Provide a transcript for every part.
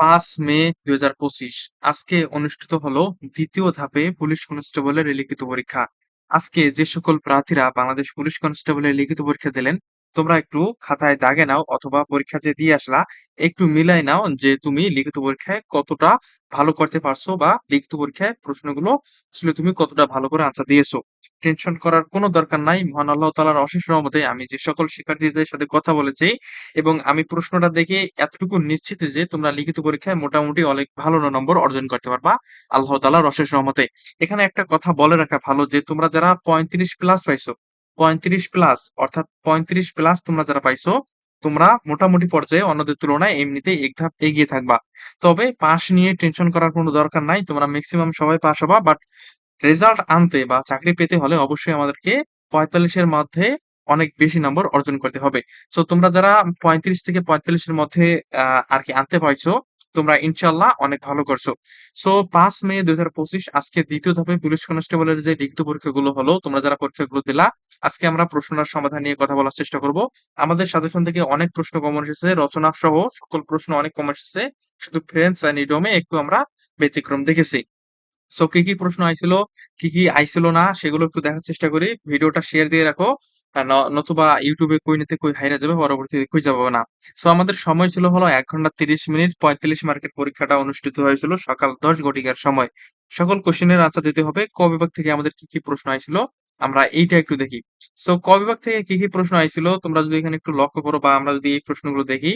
পাঁচ মে দুই হাজার পঁচিশ। আজকে অনুষ্ঠিত হলো দ্বিতীয় ধাপে পুলিশ কনস্টেবলের লিখিত পরীক্ষা। আজকে যে সকল প্রার্থীরা বাংলাদেশ পুলিশ কনস্টেবলের লিখিত পরীক্ষা দিলেন, তোমরা একটু খাতায় দাগে নাও অথবা পরীক্ষা যে দিয়ে আসলা, একটু মিলাই নাও যে তুমি লিখিত পরীক্ষায় কতটা ভালো করতে পারছ বা লিখিত পরীক্ষায় প্রশ্নগুলো আসলে তুমি কতটা ভালো করে আনসার দিয়েছ। টেনশন করার কোনো দরকার নাই। মহান আল্লাহ তালার অশেষ রহমতে আমি যে সকল শিক্ষার্থীদের সাথে কথা বলেছি এবং আমি প্রশ্নটা দেখে এতটুকু নিশ্চিত যে তোমরা লিখিত পরীক্ষায় মোটামুটি অনেক ভালো নম্বর অর্জন করতে পারবা আল্লাহ তালার অশেষ রহমতে। এখানে একটা কথা বলে রাখা ভালো যে তোমরা যারা পঁয়ত্রিশ প্লাস পাইছো, পঁয়ত্রিশ প্লাস অর্থাৎ পঁয়ত্রিশ প্লাস তোমরা যারা পাইছো, তোমরা মোটামুটি পর্যায়ে অন্যদের তুলনায় এমনিতেই এক ধাপ এগিয়ে থাকবা। তবে পাস নিয়ে টেনশন করার কোনো দরকার নাই, তোমরা ম্যাক্সিমাম সবাই পাস হবা বাট রেজাল্ট আনতে বা চাকরি পেতে হলে অবশ্যই আমাদেরকে পঁয়তাল্লিশের মধ্যে অনেক বেশি নম্বর অর্জন করতে হবে। সো তোমরা যারা পঁয়ত্রিশ থেকে পঁয়তাল্লিশের মধ্যে আর কি আনতে পারছ, তোমরা ইনশাল্লাহ অনেক ভালো করছ। সো পাঁচ মে দুই হাজার পঁচিশ, আজকে দ্বিতীয় ধাপে পুলিশ কনস্টেবলের যে লিখিত পরীক্ষাগুলো হলো, তোমরা যারা পরীক্ষাগুলো দিলা, আজকে আমরা প্রশ্নের সমাধান নিয়ে কথা বলার চেষ্টা করব। আমাদের সাজেশন থেকে অনেক প্রশ্ন কমন এসেছে, রচনা সহ সকল প্রশ্ন অনেক কমন এসেছে। শুধু ফ্রেন্ডস অ্যান্ড ইডমে একটু আমরা ব্যতিক্রম দেখেছি। সো কি কি প্রশ্ন আইছিল, কি কি আইছিল না, সেগুলো একটু দেখার চেষ্টা করি। ভিডিওটা শেয়ার দিয়ে রাখো। নতুবা ইউটিউবে কই নিতে কই হাইরা যাবে, পরবর্তীতে খুঁজে পাবে না। সো আমাদের সময় ছিল হলো এক ঘণ্টা তিরিশ মিনিট, পঁয়তাল্লিশ মার্কের পরীক্ষাটা অনুষ্ঠিত হয়েছিল সকাল দশ ঘটিকার সময়। সকল কোশ্চেনের আনসার দিতে হবে, ক বিভাগ থেকে আমাদের কি কি প্রশ্ন আইছিল, আমরা এইটা একটু দেখি। সো ক বিভাগ থেকে কি কি প্রশ্ন আইছিল, তোমরা যদি এখানে একটু লক্ষ্য করো বা আমরা যদি এই প্রশ্নগুলো দেখি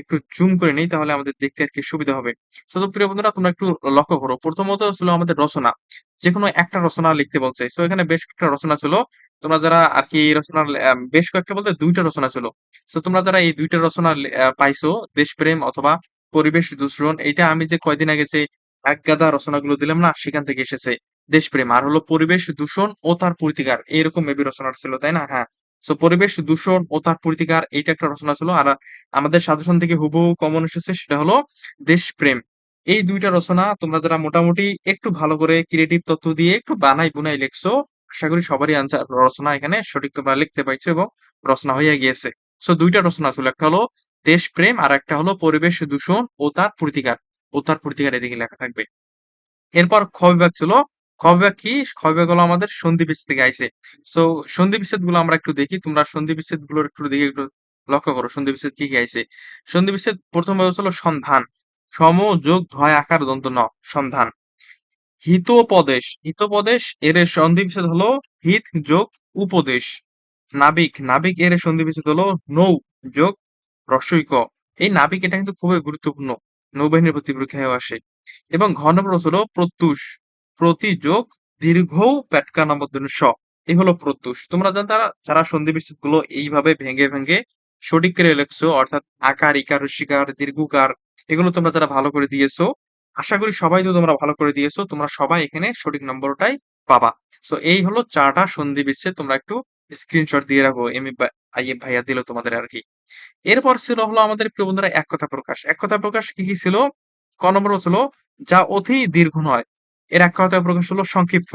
একটু জুম করে নিই, তাহলে আমাদের দেখতে আর কি সুবিধা হবে। সো প্রিয় বন্ধুরা, তোমরা একটু লক্ষ্য করো। প্রথমত ছিল আমাদের রচনা। যে কোনো একটা রচনা লিখতে বলছে। সো এখানে বেশ কয়েকটা রচনা ছিল। তোমরা যারা আর কি এই রচনার বেশ কয়েকটা বলতে দুইটা রচনা ছিল। সো তোমরা যারা এই দুইটা রচনা পাইছো, দেশপ্রেম অথবা পরিবেশ দূষণ এটা আমি যে কয়দিন আগে যে এক গাদা রচনাগুলো দিলাম না, সেখান থেকে এসেছে। দেশপ্রেম। আর হলো পরিবেশ দূষণ ও তার প্রতিকার। এরকম মেবি রচনা ছিল, তাই না? হ্যাঁ। সো পরিবেশ, দূষণ ও তার প্রতিকার এইটা একটা রচনা ছিল। আর আমাদের সাজেশন থেকে হুবহু কমন এসেছে, সেটা হলো দেশপ্রেম। এই দুইটা রচনা তোমরা যারা মোটামুটি একটু ভালো করে ক্রিয়েটিভ তথ্য দিয়ে একটু বানাই বুনাই লিখছো, আশা করি সবারই আনসার রচনা এখানে সঠিক তোমরা লিখতে পারছ এবং রচনা হয়ে গিয়েছে। সো দুইটা রচনা ছিল, একটা হলো দেশপ্রেম আর একটা হলো পরিবেশ, দূষণ ও তার প্রতিকার। ও তার প্রতিকার এদিকে লেখা থাকবে। এরপর খ বিভাগ ছিল খ বিভাগ কি খ বিভাগ হলো আমাদের? সন্ধি বিচ্ছেদ থেকে সো সন্ধি বিচ্ছেদগুলো আমরা একটু দেখি। তোমরা সন্ধি বিচ্ছেদগুলোর একটু দেখে একটু লক্ষ্য করো। সন্ধি বিচ্ছেদ কি আইছে? সন্ধি বিচ্ছেদ প্রথম ভাবে ছিল সন্ধান। সম, যোগ, ধয়, আকার, দন্ত, ন, সন্ধান। হিতোপদেশ। হিতোপদেশ, এর সন্ধি বিচ্ছেদ হলো হিত, যোগ, উপদেশ। নাবিক। নাবিক, এর সন্ধি বিচ্ছেদ হলো নৌ, যোগ রসইক এই নাবিক এটা কিন্তু খুবই গুরুত্বপূর্ণ। নৌবাহিনীর ভর্তি পরীক্ষায় আসে। এবং ঘন হলো প্রত্যুষ। প্রতি যোগ দীর্ঘ নম্বর স এই হলো প্রত্যুষ। তোমরা জানো তারা, যারা সন্ধি বিচ্ছেদগুলো এইভাবে ভেঙে ভেঙে সঠিক করে লেখছো, অর্থাৎ আকার, ইকার রসিকার দীর্ঘকার, এগুলো তোমরা যারা ভালো করে দিয়েছ, আশা করি সবাই তো তোমরা ভালো করে দিয়েছ, তোমরা সবাই এখানে সঠিক নম্বরটাই পাবা। সো এই হলো চারটা সন্ধি বিচ্ছেদ, তোমরা একটু স্ক্রিনশট দিয়ে রাখো এমনি আইএফ ভাইয়া দিল তোমাদের আর কি। এরপর ছিল হলো আমাদের প্রিয় বন্ধুরা এক কথা প্রকাশ। এক কথা প্রকাশ কি কি ছিল? ক নম্বর ছিল যা অতি দীর্ঘ নয় এর কথা প্রকাশ হলো সংক্ষিপ্ত।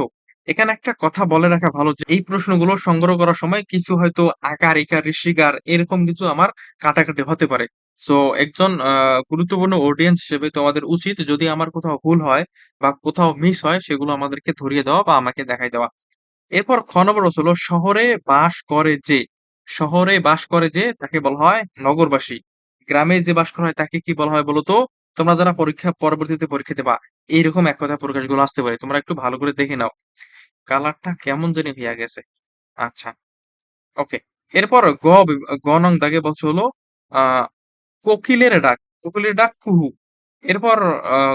এখানে একটা কথা বলে রাখা ভালো যে, এই প্রশ্নগুলো সংগ্রহ করার সময় কিছু হয়তো আকার, ইকার, ঋষিকার এরকম কিছু আমার কাটাকাটি হতে পারে। সো একজন গুরুত্বপূর্ণ অডিয়েন্স হিসেবে তোমাদের উচিত যদি আমার কোথাও ভুল হয় বা কোথাও মিস হয়, সেগুলো আমাদেরকে ধরিয়ে দেওয়া বা আমাকে দেখাই দেওয়া। এরপর খ নম্বর হলো, শহরে বাস করে যে, শহরে বাস করে যে, তাকে বলা হয় নগরবাসী। গ্রামে যে বাস করা হয়, তাকে কি বলা হয় বলতো? তোমরা যারা পরীক্ষা, পরবর্তীতে পরীক্ষা দেবা, এইরকম এক কথা প্রকাশগুলো আসতে পারে। তোমরা একটু ভালো করে দেখে নাও। কালারটা কেমন জানি হইয়া গেছে। আচ্ছা ওকে। এরপর গ দাগে বলছে হলো কোকিলের ডাক। কোকিলের ডাক কুহু। এরপর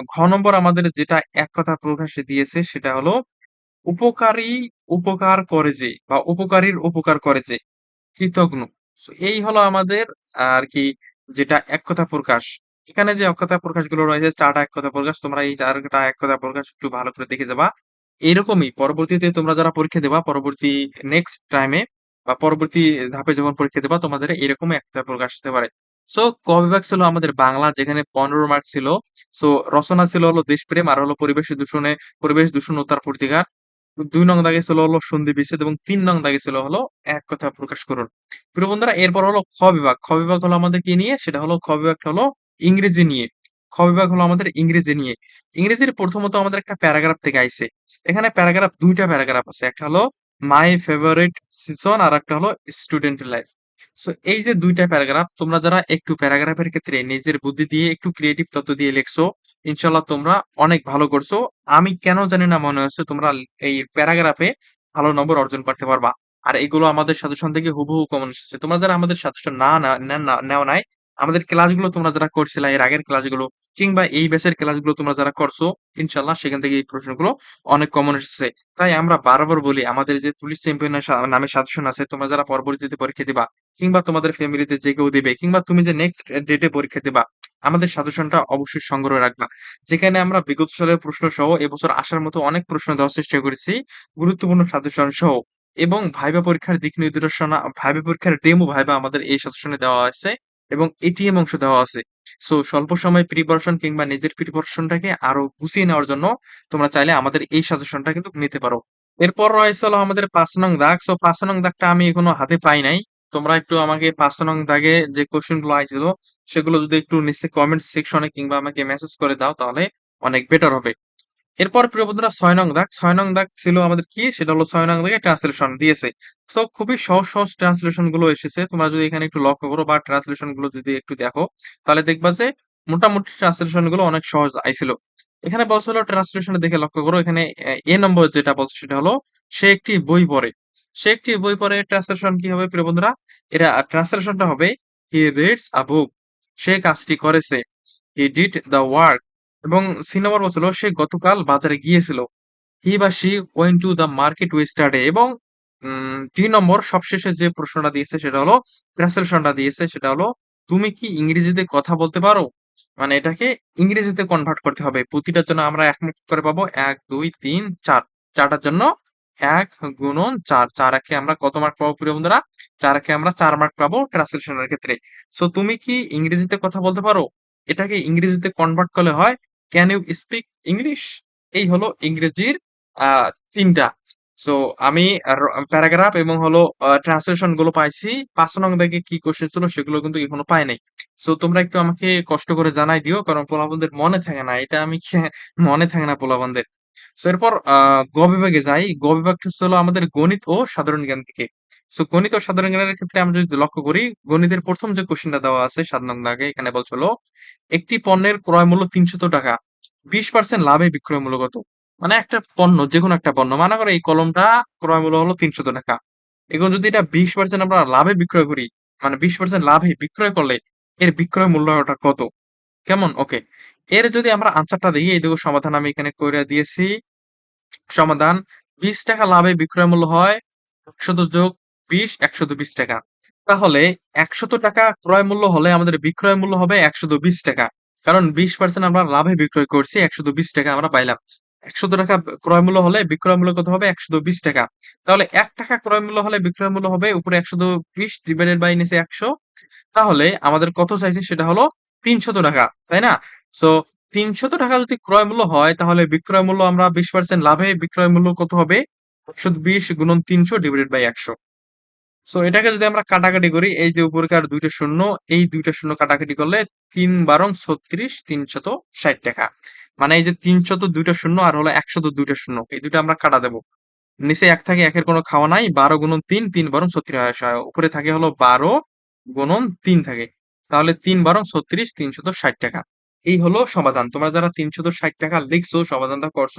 ঘ নম্বর আমাদের যেটা এক কথা প্রকাশে দিয়েছে সেটা হলো, উপকারী উপকার করে যে বা উপকারীর উপকার করে যে কৃতজ্ঞ এই হলো আমাদের, আর কি, যেটা এক কথা প্রকাশ। এখানে যে এক কথা প্রকাশগুলো রয়েছে, চারটা এক কথা প্রকাশ, তোমরা এই চারটা এক কথা প্রকাশ একটু ভালো করে দেখে যাবা। এরকমই পরবর্তীতে তোমরা যারা পরীক্ষা দেবা, পরবর্তী নেক্সট টাইমে বা পরবর্তী ধাপে যখন পরীক্ষা দেবা, তোমাদের এরকম একটা প্রকাশ হতে পারে। সো ক বিভাগ ছিল আমাদের বাংলা, যেখানে পনেরো মার্ক ছিল। সো রচনা ছিল হলো দেশপ্রেম আর হলো পরিবেশ দূষণে, পরিবেশ দূষণ ও তার প্রতিকার। দুই নং দাগে ছিল হলো সন্ধি বিচ্ছেদ এবং তিন নং দাগে ছিল হলো এক কথা প্রকাশ করুন। প্রিয় বন্ধুরা, এরপর হলো খ বিভাগ। খ বিভাগ হলো আমাদের কি নিয়ে? সেটা হলো খ বিভাগটা হলো ইংরেজি নিয়ে। খ বিভাগ হলো আমাদের ইংরেজি নিয়ে। ইংরেজির প্রথমত আমাদের একটা প্যারাগ্রাফ থেকে আইছে। এখানে প্যারাগ্রাফ দুইটা প্যারাগ্রাফ আছে। একটা হলো মাই ফেভারিট সিজন আর একটা হলো স্টুডেন্ট লাইফ সো, এই যে দুইটা প্যারাগ্রাফ, তোমরা যারা একটু প্যারাগ্রাফের ক্ষেত্রে নিজের বুদ্ধি দিয়ে একটু ক্রিয়েটিভ তত্ত্ব দিয়ে লিখছো ইনশাল্লাহ তোমরা অনেক ভালো করছ। আমি কেন জানি না মনে হচ্ছে তোমরা এই প্যারাগ্রাফে ভালো নম্বর অর্জন করতে পারবা। আর এগুলো আমাদের সাজেশন থেকে হুবহু কমন এসেছে। তোমরা যারা আমাদের সাজেশন না- নেও নাই আমাদের ক্লাসগুলো তোমরা যারা করছিলে, এর আগের ক্লাসগুলো কিংবা এই ব্যাচের ক্লাসগুলো তোমরা যারা করছ ইনশাল্লাহ সেখান থেকে এই প্রশ্নগুলো অনেক কমন এসেছে। তাই আমরা বারবার বলি, আমাদের যে পুলিশ চ্যাম্পিয়নের নামে সাজেশন আছে, তোমরা যারা পরবর্তীতে পরীক্ষা দিবা, কিংবা তোমাদের ফ্যামিলিতে যে কেউ দিবে, কিংবা তুমি যে নেক্সট ডেটে পরীক্ষা দিবা, আমাদের সাজেশনটা অবশ্যই সংগ্রহ রাখবা। যেখানে আমরা বিগত সালের প্রশ্ন সহ এবছর আসার মতো অনেক প্রশ্ন দেওয়ার চেষ্টা করেছি, গুরুত্বপূর্ণ সাজেশন সহ। এবং ভাইবা পরীক্ষার দিক নির্দেশনা, ভাইবা পরীক্ষার ডেমো ভাইবা আমাদের এই সাজেশনে দেওয়া আছে। এবং এটিএম অংশ দেওয়া আছে। সো স্বল্প সময় প্রিপারেশন কিংবা নিজের প্রিপারেশনটাকে আরও গুছিয়ে নেওয়ার জন্য তোমরা চাইলে আমাদের এই সাজেশনটা কিন্তু নিতে পারো। এরপর রয়েছে হলো আমাদের পাঁচ নং দাগ। সো পাঁচ নং দাগটা আমি এখনও হাতে পাই নাই। তোমরা একটু আমাকে পাঁচ নং দাগে যে কোশ্চেনগুলো আইছিল, সেগুলো যদি একটু নিচে কমেন্ট সেকশনে কিংবা আমাকে মেসেজ করে দাও, তাহলে অনেক বেটার হবে। এরপর প্রিয় বন্ধুরা ছয় নং দাগ। ছয় নং দাগ ছিল আমাদের কি? সেটা হলো ছয় নং দাগে ট্রান্সলেশন দিয়েছে। সো খুবই সহজ সহজ ট্রান্সলেশনগুলো এসেছে। তোমরা যদি এখানে একটু লক্ষ্য করো বা ট্রান্সলেশনগুলো যদি একটু দেখো, তাহলে দেখবা যে মোটামুটি ট্রান্সলেশনগুলো অনেক সহজ আইছিল। এখানে বলছিল ট্রান্সলেশন দেখে লক্ষ্য করো। এখানে, এ নম্বর যেটা বলছে সেটা হলো, সে একটি বই পড়ে। সে একটি বই পড়ে ট্রান্সলেশন কি হবে প্রিয় বন্ধুরা? এরা ট্রান্সলেশনটা হবে হি রিডস আ বুক সে কাজটি করেছে। হি ডিড দ্য ওয়ার্ক এবং সি নম্বর বলছিল, সে গতকাল বাজারে গিয়েছিল। হি বা went to the market yesterday এবং দুই নম্বর সবশেষে যে প্রশ্নটা দিয়েছে সেটা হলো, ট্রান্সলেশনটা দিয়েছে, সেটা হলো, তুমি কি ইংরেজিতে কথা বলতে পারো? মানে এটাকে ইংরেজিতে কনভার্ট করতে হবে। প্রতিটার জন্য আমরা এক মার্ক করে পাবো, এক, দুই, তিন, চার। চারটার জন্য এক গুণন চার। চার একে আমরা কত মার্ক পাবো প্রিয় বন্ধুরা? চার একে আমরা চার মার্ক পাবো ট্রান্সলেশনের ক্ষেত্রে। সো তুমি কি ইংরেজিতে কথা বলতে পারো? এটাকে ইংরেজিতে কনভার্ট করলে হয় ক্যান ইউ স্পিক ইংলিশ এই হলো ইংরেজির তিনটা। সো আমি প্যারাগ্রাফ এবং হলো ট্রান্সলেশনগুলো পাইছি। পাঁচ নং দাগে কি কোশ্চেন ছিল সেগুলো কিন্তু এখনও পাই নাই। সো তোমরা একটু আমাকে কষ্ট করে জানাই দিও, কারণ পোলাবন্ধের মনে থাকে না। এটা আমি মনে থাকে না পোলাবন্ধের সো এরপর গ বিভাগে যাই। গ বিভাগটা হলো আমাদের গণিত ও সাধারণ জ্ঞান থেকে। সো গণিত ও সাধারণ জ্ঞানের ক্ষেত্রে আমরা যদি লক্ষ্য করি, গণিতের প্রথম যে কোশ্চেনটা দেওয়া আছে, সাত নং দাগে, এখানে বলছিল একটি পণ্যের ক্রয় মূল্য তিনশত টাকা, বিশ পার্সেন্ট লাভে বিক্রয় মূল্য কত? মানে একটা পণ্য যে কোনো একটা পণ্য, মনে করো এই কলমটা ক্রয় মূল্য হলো তিনশত টাকা। এখন যদি এটা বিশ পার্সেন্ট আমরা লাভে বিক্রয় করি মানে বিশ পার্সেন্ট লাভে বিক্রয় করলে এর বিক্রয় মূল্যটা কত? কেমন? ওকে এর যদি আমরা আনসারটা দিই, এই দেখো সমাধান আমি এখানে করে দিয়েছি। সমাধান, বিশ টাকা লাভে বিক্রয় মূল্য হয় একশত যোগ বিশ একশত বিশ টাকা। তাহলে একশত টাকা ক্রয় মূল্য হলে আমাদের বিক্রয় মূল্য হবে একশত বিশ টাকা। কারণ বিশ পার্সেন্ট আমরা লাভে বিক্রয় করছি, একশত বিশ টাকা আমরা পাইলাম। একশত টাকা ক্রয় মূল্য হলে বিক্রয় মূল্য কত হবে? একশত বিশ টাকা। তাহলে এক টাকা ক্রয় মূল্য হলে বিক্রয় মূল্য হবে উপরে একশত বিশ ডিভাইডেড বাই নিচে একশো। তাহলে আমাদের কত চাইছে? সেটা হলো তিনশত টাকা, তাই না? সো তিনশত টাকা যদি ক্রয় মূল্য হয়, তাহলে বিক্রয় মূল্য আমরা বিশ পার্সেন্ট লাভে বিক্রয় মূল্য কত হবে? একশো বিশ গুণন তিনশো ডিভাইডেড বাই একশো। সো এটাকে যদি আমরা কাটাকাটি করি, এই যে উপরকার দুইটা শূন্য, এই দুইটা শূন্য কাটাকাটি করলে তিন বারং ছত্রিশ তিনশত ষাট টাকা। মানে এই যে তিনশত দুইটা শূন্য আর হলো একশত দুইটা শূন্য, এই দুইটা আমরা কাটা দেবো। নিচে এক থাকে একের কোনো খাওয়া নাই, বারো গুণন তিন তিন বারং ছত্রিশ হয় উপরে থাকে হলো বারো গুণন তিন থাকে। তাহলে তিন বারং ছত্রিশ তিনশত ষাট টাকা। এই হলো সমাধান। তোমরা যারা তিনশত ষাট টাকা লিখছো, সমাধানটা করছ,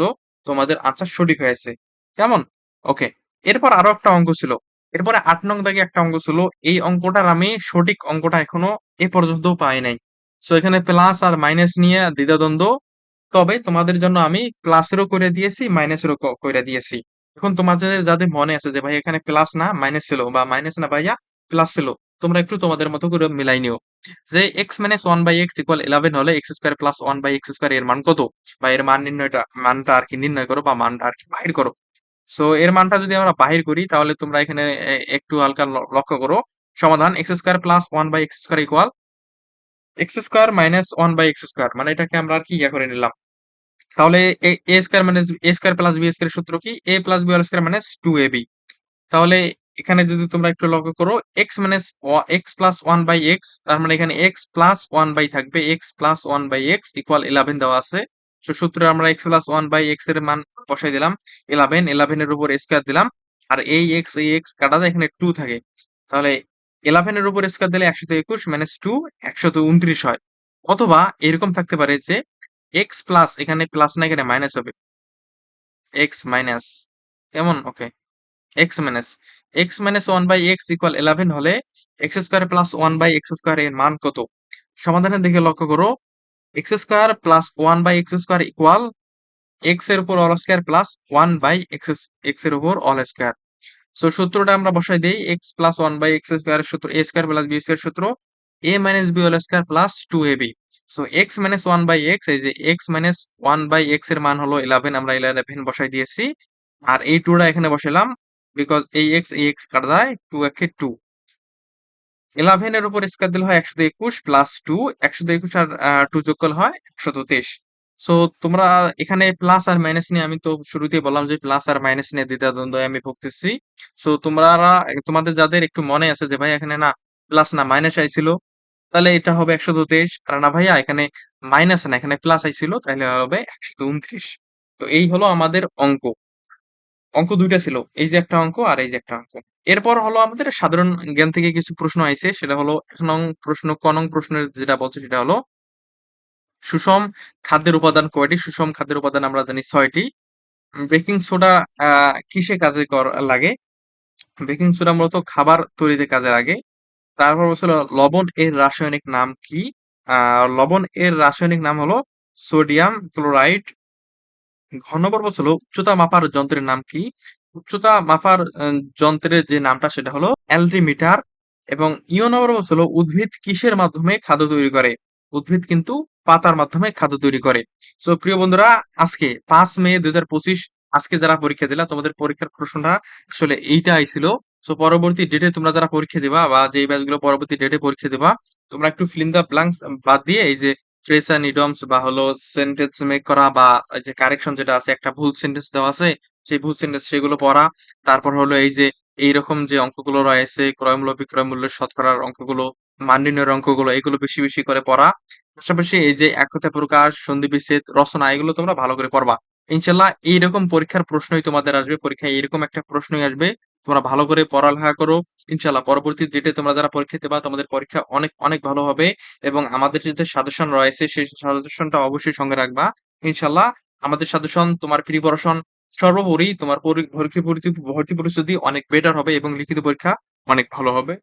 তোমাদের আনসার সঠিক হয়েছে। কেমন? ওকে এরপর আরও একটা অঙ্ক ছিল। এরপরে আট নং দাগে একটা অঙ্ক ছিল, এই অঙ্কটার আমি সঠিক অঙ্কটা এখনও এ পর্যন্ত পাই নাই। সো এখানে প্লাস আর মাইনাস নিয়ে দ্বিধাদ্বন্দ্ব। তবে তোমাদের জন্য আমি প্লাসেরও করে দিয়েছি মাইনাসেরও করে দিয়েছি। এখন তোমাদের যাদের মনে আছে যে, ভাই, এখানে প্লাস না মাইনাস ছিল বা মাইনাস না ভাইয়া প্লাস ছিল। তোমরা একটু তোমাদের মতো করে মিলাই নিও। যে x minus one by x equal eleven হলে x square plus one by x square এর মান কত? বা এর মান নির্ণয়টা, মানটা আর কি নির্ণয় করো বা মানটা আর কি বাহির করো। সো এর মানটা যদি আমরা বাহির করি, তাহলে তোমরা এখানে একটু হালকা লক্ষ্য করো। সমাধান x square plus one by x square equal x square minus one by x square মানে এটাকে আমরা আর কি ইয়া করে নিলাম। তাহলে a square minus a square plus b square সূত্র কি? A plus b square minus two a b তাহলে এখানে যদি তোমরা একটু লক্ষ্য করো x minus x plus one by x তার মানে এখানে এক্স প্লাস ওয়ান বাই থাকবে x plus one by x equal eleven দেওয়া আছে। তো সূত্রে আমরা এক্স প্লাস ওয়ান বাই এক্সের মান বসাই দিলাম ইলেভেন ইলেভেনের উপর স্কোয়ার দিলাম, আর এই এক্স এই এক্স কাটা যায় এখানে টু থাকে। তাহলে ইলেভেনের উপর স্কোয়ার দিলে একশত একুশ মাইনাস টু একশত উনত্রিশ হয়। অথবা এরকম থাকতে পারে যে এক্স প্লাস এখানে প্লাস না, এখানে মাইনাস হবে। এক্স মাইনাস কেমন? Okay x minus x minus one by x equal eleven হলে x square plus one by x square এর মান কত? সমাধানের দিকে লক্ষ্য করো। X square plus one by x square equal এক্সের উপর all square plus one by x এক্সের উপর অল স্কোয়ার সো সূত্রটা আমরা বসাই দেই x plus one by x square সূত্র a square plus b square সূত্র a minus b all square plus two a b so x minus one by x এই যে এক্স মাইনাস ওয়ান বাই এক্সের মান হলো ইলেভেন আমরা eleven বসাই দিয়েছি। আর এই টুটা এখানে বসালাম বিকজ এই এক্স এই এক্স কাটা যায় টু একে টু ইলেভেন এর উপর স্কোয়ার দিলে হয় একশো একুশ প্লাস টু একশো একুশ আর টু যোগ করলে হয় একশত তেইশ সো তোমরা এখানে প্লাস আর মাইনাস নিয়ে আমি তো শুরুতেই বললাম যে প্লাস আর মাইনাস নিয়ে দ্বিতীয় দ্বন্দ্ব আমি ভুগতেছি। সো তোমরা তোমাদের যাদের একটু মনে আছে যে ভাই এখানে না প্লাস না মাইনাস আইছিল, তাহলে এটা হবে একশত তেইশ আর না ভাইয়া, এখানে মাইনাস না, এখানে প্লাস আইছিল, তাহলে হবে একশত উনত্রিশ। তো এই হলো আমাদের অঙ্ক। অঙ্ক দুইটা ছিল, এই যে একটা অঙ্ক আর এই যে একটা অঙ্ক। এরপর হলো আমাদের সাধারণ জ্ঞান থেকে কিছু প্রশ্ন আইছে, সেটা হলো এক নং প্রশ্ন, ক নং প্রশ্নের যেটা বলছে সেটা হলো, সুষম খাদ্যের উপাদান কয়টি? সুষম খাদ্যের উপাদান আমরা জানি ছয়টি। বেকিং সোডা কিসে কাজে লাগে? বেকিং সোডা মূলত খাবার তৈরিতে কাজে লাগে। তারপর বলছিল লবণ এর রাসায়নিক নাম কি? লবণ এর রাসায়নিক নাম হলো সোডিয়াম ক্লোরাইড ঘ নম্বর বলছিল উচ্চতা মাপার যন্ত্রের নাম কি? উচ্চতা মাপার যন্ত্রের যে নামটা সেটা হলো অ্যালটিমিটার এবং ইও নম্বর বলছিল উদ্ভিদ কিসের মাধ্যমে খাদ্য তৈরি করে? উদ্ভিদ কিন্তু পাতার মাধ্যমে খাদ্য তৈরি করে। সো প্রিয় বন্ধুরা, আজকে পাঁচ মে দুই হাজার পঁচিশ, আজকে যারা পরীক্ষা দিলা, তোমাদের পরীক্ষার প্রশ্নটা আসলে এইটা আইছিল সো পরবর্তী ডেটে তোমরা যারা পরীক্ষা দিবা বা যে ব্যাচগুলো পরবর্তী ডেটে পরীক্ষা দিবা, তোমরা একটু ফিলিং দ্য ব্ল্যাঙ্কস বাদ দিয়ে এই যে ট্রেস অ্যান্ড ইডমস বা হলো সেন্টেন্স মেক করা বা যে কারেকশন যেটা আছে, একটা ভুল সেন্টেন্স দেওয়া আছে, সেই ভুল সেন্টেন্স সেগুলো পড়া। তারপর হলো এই যে এইরকম যে অঙ্কগুলো রয়েছে ক্রয় মূল্য বিক্রয় মূল্যের শতকরার অঙ্কগুলো মান নির্ণয়ের অঙ্কগুলো, এগুলো বেশি বেশি করে পড়া। পাশাপাশি এই যে একতা প্রকাশ, সন্ধি বিচ্ছেদ, রচনা, এগুলো তোমরা ভালো করে পড়বা। ইনশাল্লাহ এইরকম পরীক্ষার প্রশ্নই তোমাদের আসবে। পরীক্ষায় এইরকম একটা প্রশ্নই আসবে। তোমরা ভালো করে পড়ালেখা করো। ইনশাল্লাহ পরবর্তী ডেটে তোমরা যারা পরীক্ষা দেবা, তোমাদের পরীক্ষা অনেক অনেক ভালো হবে এবং আমাদের যে সাজেশন রয়েছে, সেই সাজেশনটা অবশ্যই সঙ্গে রাখবা। ইনশাল্লাহ আমাদের সাজেশন তোমার প্রিপারেশন সর্বোপরি তোমার পরীক্ষা ভর্তি পরি- ভর্তি পরিস্থিতি অনেক বেটার হবে এবং লিখিত পরীক্ষা অনেক ভালো হবে।